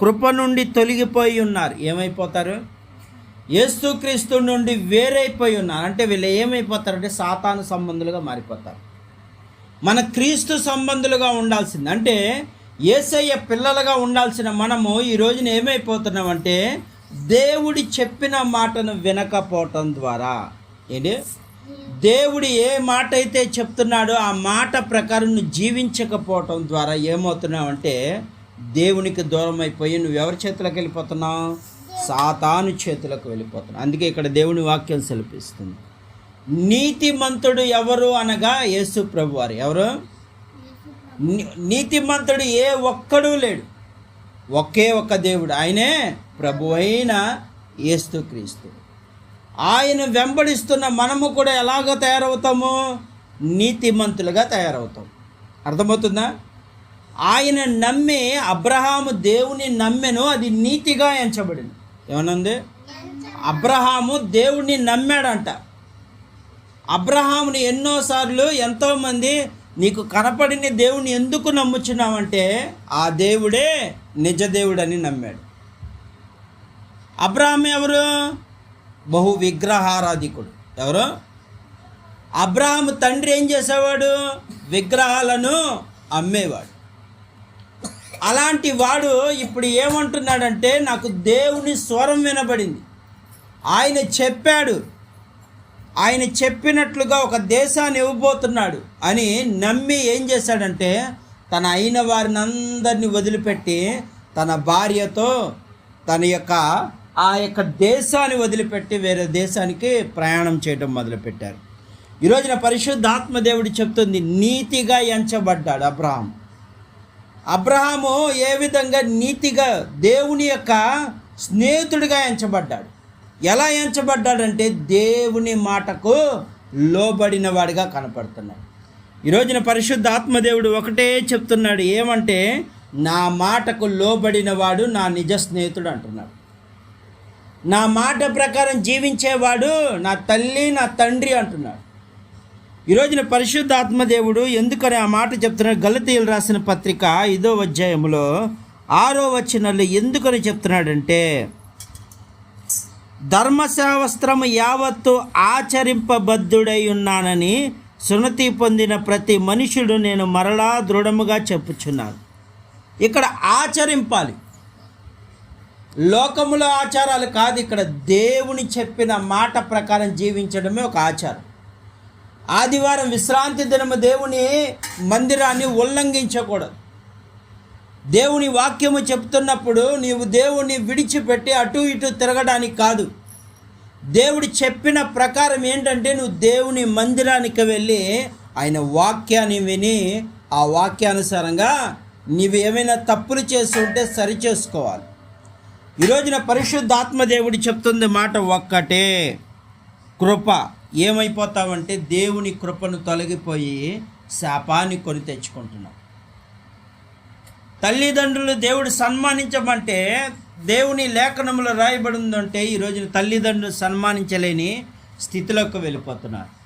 కృప నుండి తొలగిపోయి ఉన్నారు. ఏమైపోతారు? యేసుక్రీస్తు నుండి వేరైపోయి ఉన్నారు. అంటే వీళ్ళు ఏమైపోతారంటే సాతాను సంబంధులుగా మారిపోతారు. మన క్రీస్తు సంబంధులుగా ఉండాల్సింది. అంటే ఏసయ్య పిల్లలుగా ఉండాల్సిన మనము ఈ రోజున ఏమైపోతున్నామంటే దేవుడి చెప్పిన మాటను వినకపోవటం ద్వారా. ఏంటి? దేవుడు ఏ మాట అయితే చెప్తున్నాడో ఆ మాట ప్రకారం జీవించకపోవటం ద్వారా ఏమవుతున్నామంటే దేవునికి దూరం అయిపోయి నువ్వు ఎవరి చేతులకు వెళ్ళిపోతున్నావు? సాతాను చేతులకు వెళ్ళిపోతున్నావు. అందుకే ఇక్కడ దేవుని వాక్యం సెలపిస్తుంది నీతిమంతుడు ఎవరు అనగా యేసు ప్రభు వారు. ఎవరు? నీతిమంతుడు ఏ ఒక్కడూ లేడు. ఒకే ఒక్క దేవుడు. ఆయనే ప్రభు అయిన క్రీస్తు. ఆయన వెంబడిస్తున్న మనము కూడా ఎలాగ తయారవుతాము? నీతిమంతులుగా తయారవుతాం. అర్థమవుతుందా? ఆయన నమ్మి అబ్రహాము దేవుని నమ్మెను అది నీతిగా ఎంచబడింది. ఏమనుంది? అబ్రహాము దేవుణ్ణి నమ్మాడంట. అబ్రహాముని ఎన్నోసార్లు ఎంతోమంది నీకు కనపడిన దేవుని ఎందుకు నమ్ముచున్నావంటే ఆ దేవుడే నిజ దేవుడని నమ్మాడు. అబ్రహాం ఎవరు? బహు విగ్రహారాధికుడు. ఎవరు? అబ్రహాం తండ్రి ఏం చేసేవాడు? విగ్రహాలను అమ్మేవాడు. అలాంటి వాడు ఇప్పుడు ఏమంటున్నాడంటే నాకు దేవుని స్వరం వినబడింది. ఆయన చెప్పాడు. ఆయన చెప్పినట్లుగా ఒక దేశాన్ని ఇవ్వబోతున్నాడు అని నమ్మి ఏం చేశాడంటే తన అయిన వారిని అందరినీ వదిలిపెట్టి తన భార్యతో తన యొక్క ఆ యొక్క దేశాన్ని వదిలిపెట్టి వేరే దేశానికి ప్రయాణం చేయడం మొదలుపెట్టారు. ఈరోజున పరిశుద్ధాత్మ దేవుడు చెప్తుంది నీతిగా ఎంచబడ్డాడు అబ్రహాం. అబ్రహాము ఏ విధంగా నీతిగా దేవుని యొక్క స్నేహితుడిగా ఎంచబడ్డాడు? ఎలా ఎంచబడ్డాడంటే దేవుని మాటకు లోబడిన వాడిగా కనపడుతున్నాడు. ఈ రోజున పరిశుద్ధ ఆత్మదేవుడు ఒకటే చెప్తున్నాడు ఏమంటే నా మాటకు లోబడిన వాడు నా నిజ స్నేహితుడు అంటున్నాడు. నా మాట ప్రకారం జీవించేవాడు నా తల్లి నా తండ్రి అంటున్నాడు. ఈ రోజున పరిశుద్ధ ఆత్మదేవుడు ఎందుకని ఆ మాట చెప్తున్నాడు? గలతీయులు రాసిన పత్రిక ఐదో అధ్యాయంలో ఆరో వచనంలో ఎందుకని చెప్తున్నాడంటే ధర్మశావస్త్రము యావత్తు ఆచరింపబద్ధుడై ఉన్నానని సున్నతి పొందిన ప్రతి మనుషుడు నేను మరలా దృఢముగా చెప్పుచున్నాను. ఇక్కడ ఆచరింపాలి. లోకముల ఆచారాలు కాదు ఇక్కడ దేవుని చెప్పిన మాట ప్రకారం జీవించడమే ఒక ఆచారం. ఆదివారం విశ్రాంతి దినము దేవుని మందిరాన్ని ఉల్లంఘించకూడదు. దేవుని వాక్యము చెప్తున్నప్పుడు నీవు దేవుని విడిచిపెట్టి అటు ఇటు తిరగడానికి కాదు. దేవుడు చెప్పిన ప్రకారం ఏంటంటే నువ్వు దేవుని మందిరానికి వెళ్ళి ఆయన వాక్యాన్ని విని ఆ వాక్యానుసారంగా నీవు ఏమైనా తప్పులు చేసి ఉంటే సరి చేసుకోవాలి. ఈ రోజున పరిశుద్ధాత్మ దేవుడు చెప్తుంది మాట ఒక్కటే కృప. ఏమైపోతావంటే దేవుని కృపను తొలగిపోయి శాపాన్ని కొని తెచ్చుకుంటున్నావు. తల్లిదండ్రులు దేవుడు సన్మానించమంటే దేవుని లేఖనంలో రాయబడి ఉందంటే ఈ రోజున తల్లిదండ్రులు సన్మానించలేని స్థితిలోకి వెళ్ళిపోతున్నారు.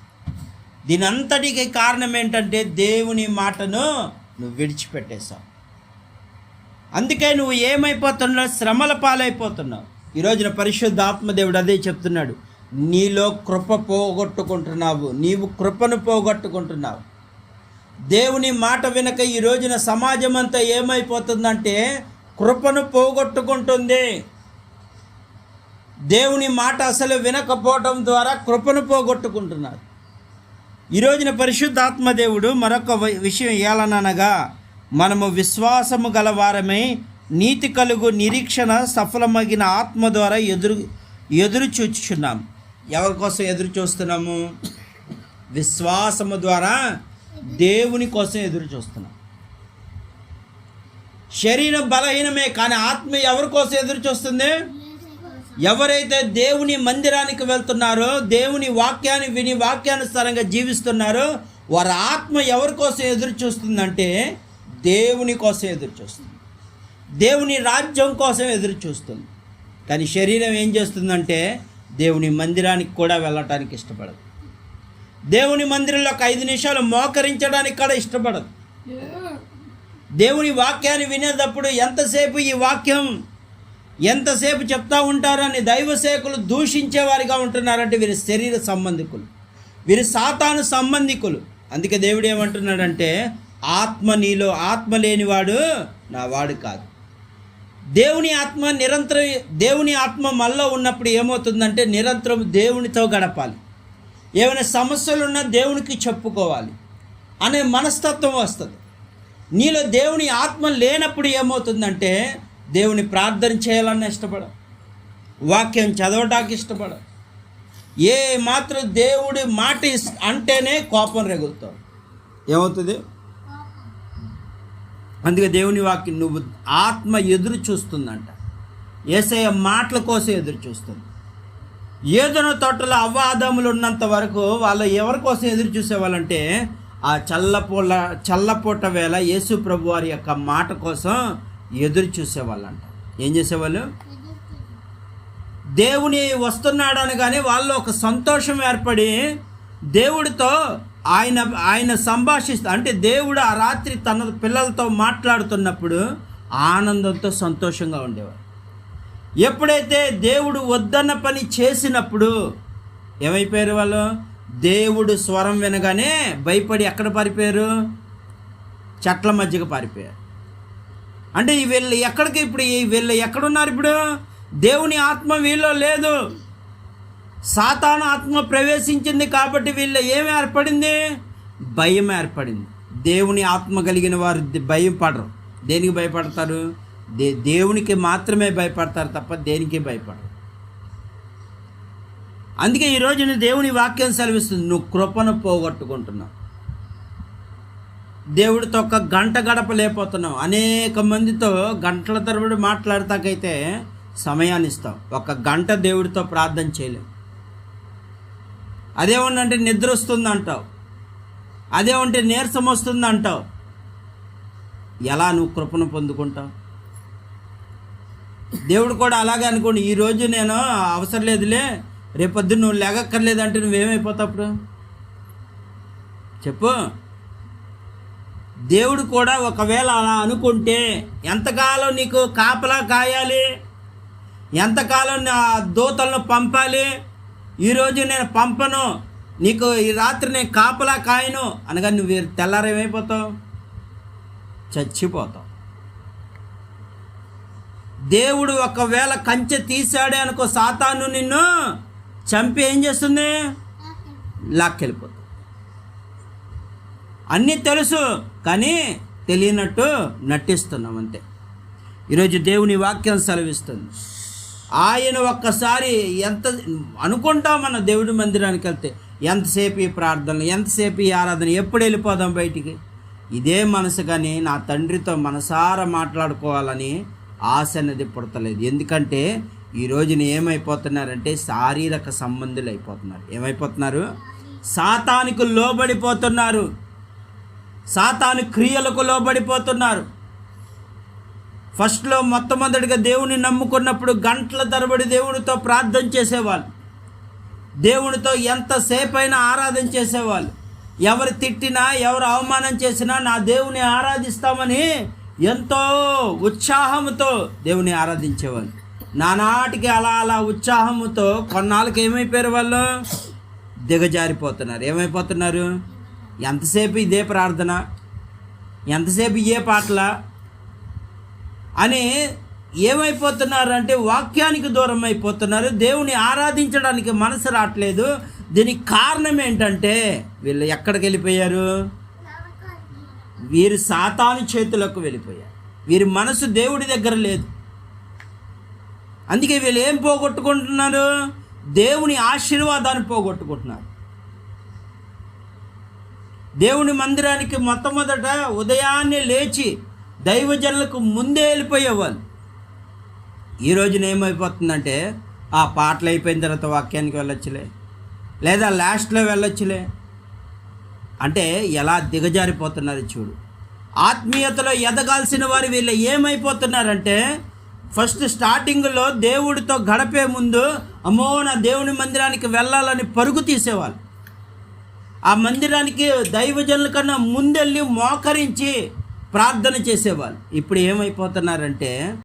దీని అంతటికి కారణం ఏంటంటే దేవుని మాటను నువ్వు విడిచిపెట్టేశావు. అందుకే నువ్వు ఏమైపోతున్నావు? శ్రమల పాలైపోతున్నావు. ఈ రోజున పరిశుద్ధ ఆత్మదేవుడు అదే చెప్తున్నాడు. నీలో కృప పోగొట్టుకుంటున్నావు నీవు కృపను పోగొట్టుకుంటున్నావు. దేవుని మాట వినక ఈ రోజున సమాజం అంతా ఏమైపోతుందంటే కృపను పోగొట్టుకుంటుంది. దేవుని మాట అసలు వినకపోవడం ద్వారా కృపను పోగొట్టుకుంటున్నారు. ఈ రోజున పరిశుద్ధాత్మ దేవుడు మరొక విషయం ఏలననగా మనము విశ్వాసము గలవారమై నీతి కలుగు నిరీక్షణ సఫలమగిన ఆత్మ ద్వారా ఎదురు ఎదురు చూచుచున్నాము ఎవరి కోసం ఎదురు చూస్తున్నాము? విశ్వాసము ద్వారా దేవుని కోసం ఎదురు చూస్తున్నాం. శరీరం బలహీనమే కానీ ఆత్మ ఎవరి కోసం ఎదురు చూస్తుంది? ఎవరైతే దేవుని మందిరానికి వెళ్తున్నారో దేవుని వాక్యాన్ని విని వాక్యానుసారంగా జీవిస్తున్నారో వారి ఆత్మ ఎవరి కోసం ఎదురు చూస్తుందంటే దేవుని కోసం ఎదురు చూస్తుంది. దేవుని రాజ్యం కోసం ఎదురు చూస్తుంది. కానీ శరీరం ఏం చేస్తుందంటే దేవుని మందిరానికి కూడా వెళ్ళటానికి ఇష్టపడదు. దేవుని మందిరంలో ఒక ఐదు నిమిషాలు మోకరించడానికి కూడా ఇష్టపడదు. దేవుని వాక్యాన్ని వినేటప్పుడు ఎంతసేపు ఈ వాక్యం ఎంతసేపు చెప్తా ఉంటారని దైవ సేకులు దూషించేవారిగా ఉంటున్నారంటే వీరి శరీర సంబంధికులు వీరి సాతాను సంబంధికులు. అందుకే దేవుడు ఏమంటున్నాడంటే ఆత్మ నీలో ఆత్మ లేనివాడు నా వాడు కాదు. దేవుని ఆత్మ నిరంతరం దేవుని ఆత్మ మనలో ఉన్నప్పుడు ఏమవుతుందంటే నిరంతరం దేవునితో గడపాలి. ఏమైనా సమస్యలు ఉన్నా దేవునికి చెప్పుకోవాలి. అనే మనస్తత్వం వస్తుంది. నీలో దేవుని ఆత్మ లేనప్పుడు ఏమవుతుందంటే దేవుని ప్రార్థన చేయాలన్న ఇష్టపడ వాక్యం చదవటానికి ఇష్టపడ ఏ మాత్రం దేవుడి మాట అంటేనే కోపం రెగులుతావు ఏమవుతుంది? అందుకే దేవుని వాక్యం నువ్వు ఆత్మ ఎదురు చూస్తుందంట. ఏసయ మాటల కోసం ఎదురు చూస్తుంది. ఏదైనా తోటలో అవాదములు ఉన్నంత వరకు వాళ్ళు ఎవరి కోసం ఎదురు చూసేవాళ్ళంటే ఆ చల్లపూల చల్లపూట వేళ యేసు ప్రభు వారి యొక్క మాట కోసం ఎదురు చూసేవాళ్ళంట. ఏం చేసేవాళ్ళు? దేవుని వస్తున్నాడు అనగానే వాళ్ళు ఒక సంతోషం ఏర్పడి దేవుడితో ఆయన ఆయన సంభాషిస్తూ అంటే దేవుడు ఆ రాత్రి తన పిల్లలతో మాట్లాడుతున్నప్పుడు ఆనందంతో సంతోషంగా ఉండేవాడు ఎప్పుడైతే దేవుడు వద్దన్న పని చేసినప్పుడు ఏమైపోయారు వాళ్ళు? దేవుడు స్వరం వినగానే భయపడి ఎక్కడ పారిపోయారు? చెట్ల మధ్యగా పారిపోయారు. అంటే ఈ వీళ్ళు ఎక్కడికి ఇప్పుడు ఈ వీళ్ళు ఎక్కడున్నారు ఇప్పుడు? దేవుని ఆత్మ వీళ్ళలో లేదు. సాతాన ఆత్మ ప్రవేశించింది కాబట్టి వీళ్ళ ఏమి ఏర్పడింది? భయం ఏర్పడింది. దేవుని ఆత్మ కలిగిన వారు భయం పడరు దేనికి భయపడతారు? దే దేవునికి మాత్రమే భయపడతారు తప్ప దేనికి భయపడరు. అందుకే ఈరోజు నువ్వు దేవుని వాక్యం సెలవిస్తుంది. నువ్వు కృపను పోగొట్టుకుంటున్నావు. దేవుడితో ఒక గంట గడపలేకపోతున్నావు. అనేక మందితో గంటల తరబడి మాట్లాడతాకైతే సమయాన్ని ఇస్తావు. ఒక గంట దేవుడితో ప్రార్థన చేయలేవు. అదేమన్నంటే నిద్ర వస్తుంది అంటావు అదేమంటే నీరసం వస్తుంది అంటావు ఎలా నువ్వు కృపను పొందుకుంటావు? దేవుడు కూడా అలాగే అనుకోండి ఈరోజు నేను అవసరం లేదులే రేపొద్దు నువ్వు లేగక్కర్లేదంటే నువ్వేమైపోతావు అప్పుడు చెప్పు. దేవుడు కూడా ఒకవేళ అలా అనుకుంటే ఎంతకాలం నీకు కాపలా కాయాలి? ఎంతకాలం నా దూతలను పంపాలి? ఈరోజు నేను పంపను. నీకు ఈ రాత్రి నేను కాపలా కాయను. అనగా నువ్వు తెల్లారేమైపోతావు చచ్చిపోతావు. దేవుడు ఒకవేళ కంచె తీశాడే అనుకో సాతాను నిన్ను చంపి ఏం చేస్తుంది? లాక్కెళ్ళిపోతుంది. అన్నీ తెలుసు కానీ తెలియనట్టు నటిస్తున్నాం అంతే. ఈరోజు దేవుని వాక్యం సెలవిస్తుంది. ఆయన ఒక్కసారి ఎంత అనుకుంటాం మన దేవుడి మందిరానికి వెళ్తే? ఎంతసేపు ఈ ప్రార్థనలు ఎంతసేపు ఈ ఆరాధన? ఎప్పుడు వెళ్ళిపోదాం బయటికి? ఇదే మనసు కానీ నా తండ్రితో మనసారా మాట్లాడుకోవాలని ఆశ అనేది పుడతలేదు. ఎందుకంటే ఈ రోజున ఏమైపోతున్నారంటే శారీరక సంబంధులు అయిపోతున్నారు. ఏమైపోతున్నారు? సాతానికి లోబడిపోతున్నారు. సాతాను క్రియలకు లోబడిపోతున్నారు. ఫస్ట్లో మొట్టమొదటిగా దేవుని నమ్ముకున్నప్పుడు గంటల తరబడి దేవునితో ప్రార్థన చేసేవాళ్ళు. దేవునితో ఎంతసేపైనా ఆరాధన చేసేవాళ్ళు. ఎవరు తిట్టినా ఎవరు అవమానం చేసినా నా దేవుని ఆరాధిస్తామని ఎంతో ఉత్సాహంతో దేవుని ఆరాధించేవాళ్ళు. నానాటికి అలా అలా ఉత్సాహంతో కొన్నాళ్ళకి ఏమైపోయారు వాళ్ళు? దిగజారిపోతున్నారు. ఏమైపోతున్నారు? ఎంతసేపు ఇదే ప్రార్థన? ఎంతసేపు ఇయే పాటల? అని ఏమైపోతున్నారు అంటే వాక్యానికి దూరం అయిపోతున్నారు. దేవుని ఆరాధించడానికి మనసు రావట్లేదు. దీనికి కారణం ఏంటంటే వీళ్ళు ఎక్కడికి వెళ్ళిపోయారు? వీరు సాతాను చేతులకు వెళ్ళిపోయారు. వీరి మనసు దేవుడి దగ్గర లేదు. అందుకే వీళ్ళు ఏం పోగొట్టుకుంటున్నారు? దేవుని ఆశీర్వాదాన్ని పోగొట్టుకుంటున్నారు. దేవుని మందిరానికి మొట్టమొదట ఉదయాన్నే లేచి దైవజనులకు ముందే వెళ్ళిపోయేవాళ్ళు ఈ రోజున ఏమైపోతుందంటే ఆ పాటలు అయిపోయిన తర్వాత వాక్యానికి వెళ్ళొచ్చులే. లేదా లాస్ట్లో వెళ్ళొచ్చులే. అంటే ఎలా దిగజారిపోతున్నారు చూడు. ఆత్మీయతలో ఎదగాల్సిన వారు వీళ్ళు ఏమైపోతున్నారంటే ఫస్ట్ స్టార్టింగ్లో దేవుడితో గడపే ముందు అమ్మో నా దేవుని మందిరానికి వెళ్ళాలని పరుగు తీసేవాళ్ళు. ఆ మందిరానికి దైవజనుల కన్నా ముందెళ్ళి మోకరించి ప్రార్థన చేసేవాళ్ళు. ఇప్పుడు ఏమైపోతున్నారంటే